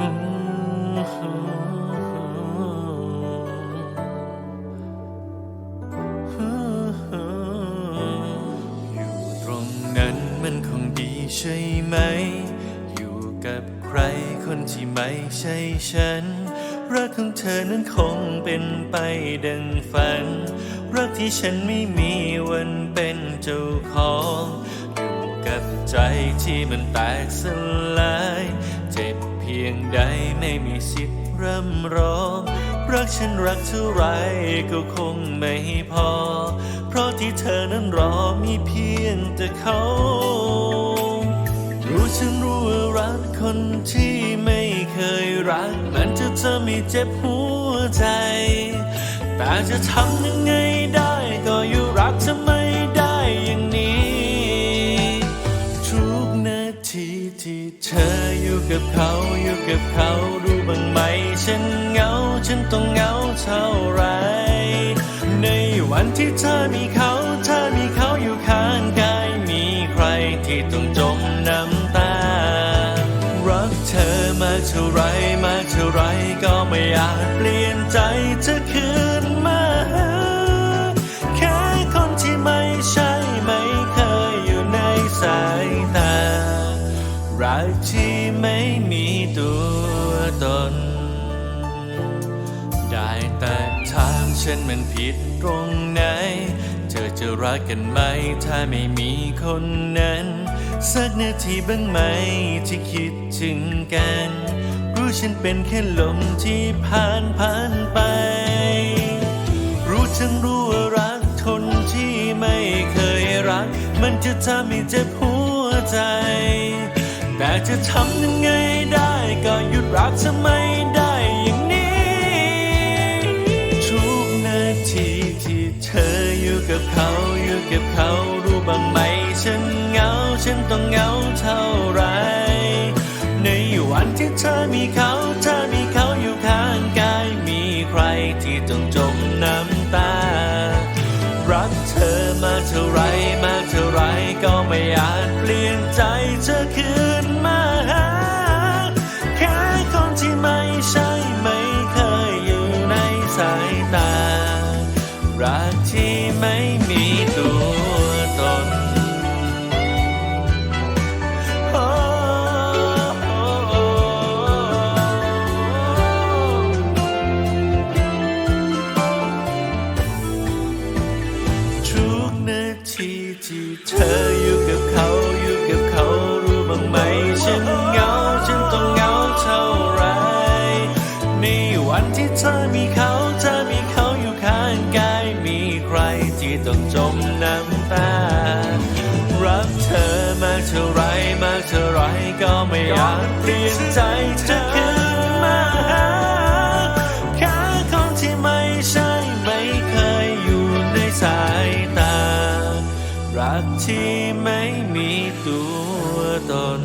อยู่ตรงนั้นมันคงดีใช่ไหม อยู่กับใครคนที่ไม่ใช่ฉัน รักของเธอนั้นคงเป็นไปดังฝัน รักที่ฉันไม่มีวันเป็นเจ้าของ อยู่กับใจที่มันแตกสลาย ยงใดไม่มีสิทธิ์ร่ำร้อง รักฉันรักเท่าไรก็คงไม่พอ เพราะที่เธอนั้นรอมีเพียงแต่เขา รู้ฉันรู้ว่ารักคนที่ไม่เคยรัก มันจะทำให้เจ็บหัวใจ แต่จะทำยังไงได้ก็อยู่รักเธอไม่ได้อย่างนี้ ทุกนาทีที่เธออยู่กับเขา ฉันเหงาฉันต้องเหงาเท่าไร ในวันที่เธอมีเขาเธอมีเขาอยู่ข้างกายมีใครที่ต้องจมน้ำตา รักเธอมาเท่าไรมาเท่าไรก็ไม่อาจเปลี่ยนใจ ฉันมันผิดตรงไหน เธอจะรักกันไหม ถ้าไม่มีคนนั้น สักนาทีบ้างไหมที่คิดถึงกัน รู้ฉันเป็นแค่ลมที่ผ่านผ่านไป รู้ทั้งรู้ว่ารักคนที่ไม่เคยรัก มันจะทำให้เจ็บหัวใจ แต่จะทำยังไงได้ก็หยุดรักเธอไม่ได้ กับเขาอยู่กับเขารู้บ้างไหม ฉันเหงา ฉันต้องเหงาเท่าไร ในวันที่เธอมีเขาเธอ เธออยู่กับเขาอยู่กับเขารู้บ้างไหมฉันเหงาฉันต้องเหงาเท่าไรในวันที่เธอมีเขาเธอมีเขาอยู่ข้างกายมีใครที่ต้องจมน้ำตารักเธอมากเท่าไรมากเท่าไรก็ไม่อาจเปลี่ยนใจ ที่ไม่มีตัวตน